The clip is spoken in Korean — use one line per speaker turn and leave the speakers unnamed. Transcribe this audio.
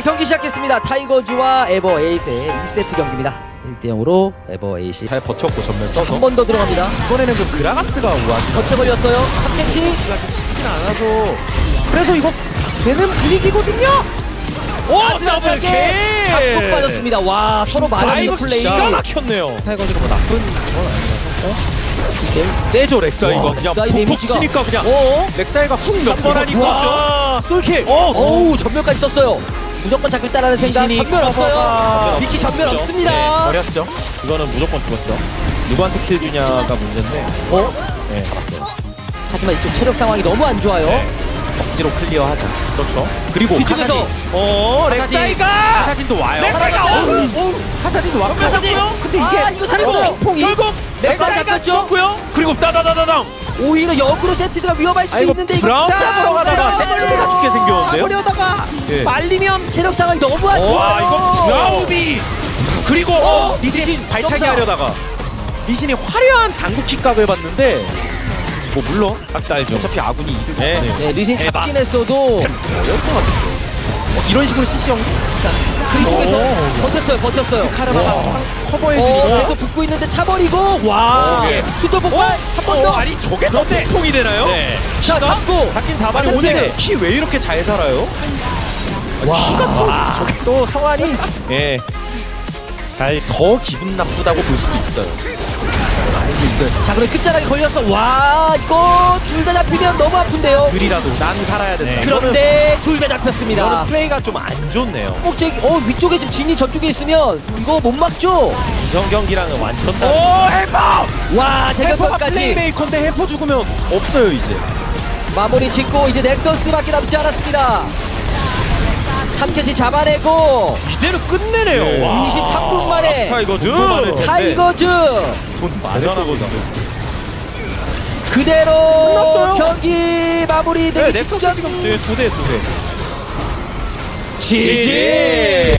시작했습니다. 타이거즈와 에버 에이스의 2세트 경기입니다. 1대0으로 에버 에이시
잘 버텼고 전멸 써서
한 번 더 들어갑니다.
이번에는 좀 그라가스가 우한
거쳐 걸렸어요. 탑캐치.
가좀 쉽진 않아서
그래서 이거 되는 분위기거든요.
오
마지막에 잡고 빠졌습니다. 와 서로
아
맞아주는
이거
플레이.
기가 막혔네요
타이거즈가 뭐 나쁜 건 아니라서.
세죠 렉사
와,
이거 그냥
데미지가.
치니까 그냥
어?
렉사이가 훅몇번 하니까
와, 솔킬.
어,
어우 전멸까지 썼어요. 무조건 잡겠다라는 생각.
미신이
전멸 없어요.
커버가
미키 전멸. 없습니다.
네, 버렸죠
이거는 무조건 죽었죠. 누구한테 킬 주냐가 문제인데.
어?
네.
잡았어요
하지만 이쪽 체력 상황이 너무 안 좋아요.
네. 억지로 클리어하자
그렇죠.
그리고
뒤쪽에서.
어. 렉사이가
카사딘도 와요
렉사이가 어우, 어우.
카사딘도 왔고
근데 이게 아, 이거 잘했어요.
퐁이
결국 렉사이
렉사이가
잡혔죠.
죽었고요.
그리고 따다다다당
오히려 역으로 세트가 위험할 수도 있는데 이거
브라운
자,
잡으러 가다가
자,
세트가 죽게 생겼는데요
버려다가
예.
말리면 체력 상황이 너무 안 좋아.
와 이거 브라우비 그리고
어,
리신
리신,
발차기. 하려다가 리신이 화려한 당구 킥각을 봤는데 뭐 물론
박살죠.
어차피 아군이 이득
네.
네, 리신. 잡긴 했어도
어려울 것 같은데 어, 이런 식으로 CC 형
그쪽에서
오.
버텼어요, 버텼어요.
카르마가
어,
커버해주니까
계속 붙고 있는데 차버리고 와
어, 예.
슈터 폭발 한 번 더.
아니 저게 또 폭풍이 되나요?
네.
자 잡고
잡긴
아니
잡았는데
오늘 키 왜 이렇게 잘 살아요?
와
저게 또 성환이 예. 잘
더 기분 나쁘다고 볼 수도 있어요
자 그럼 끝자락에 걸렸어. 와 이거 둘 다 잡히면 너무 아픈데요.
글이라도 난 살아야 된다
네.
그런데 둘 다 잡혔습니다.
이거는 플레이가 좀 안 좋네요.
꼭저기 어 위쪽에 지금 진이 저쪽에 있으면 이거 못 막죠.
이전 경기랑은 완전 다른.
오 헬퍼!
와
헬퍼가
대결판까지
플레이메이커인데 헬퍼 죽으면 없어요 이제
마무리 짓고 이제 넥서스밖에 남지 않았습니다. 탐캐치 잡아내고
이대로 끝내네요
네.
와.
23분 만에
타이거즈?
타이거즈.
돈 많이 나거든요.
그대로
끝났어요?
경기 마무리되기
네, 넥서스
직전.
지금 두 대, 두 대.
지지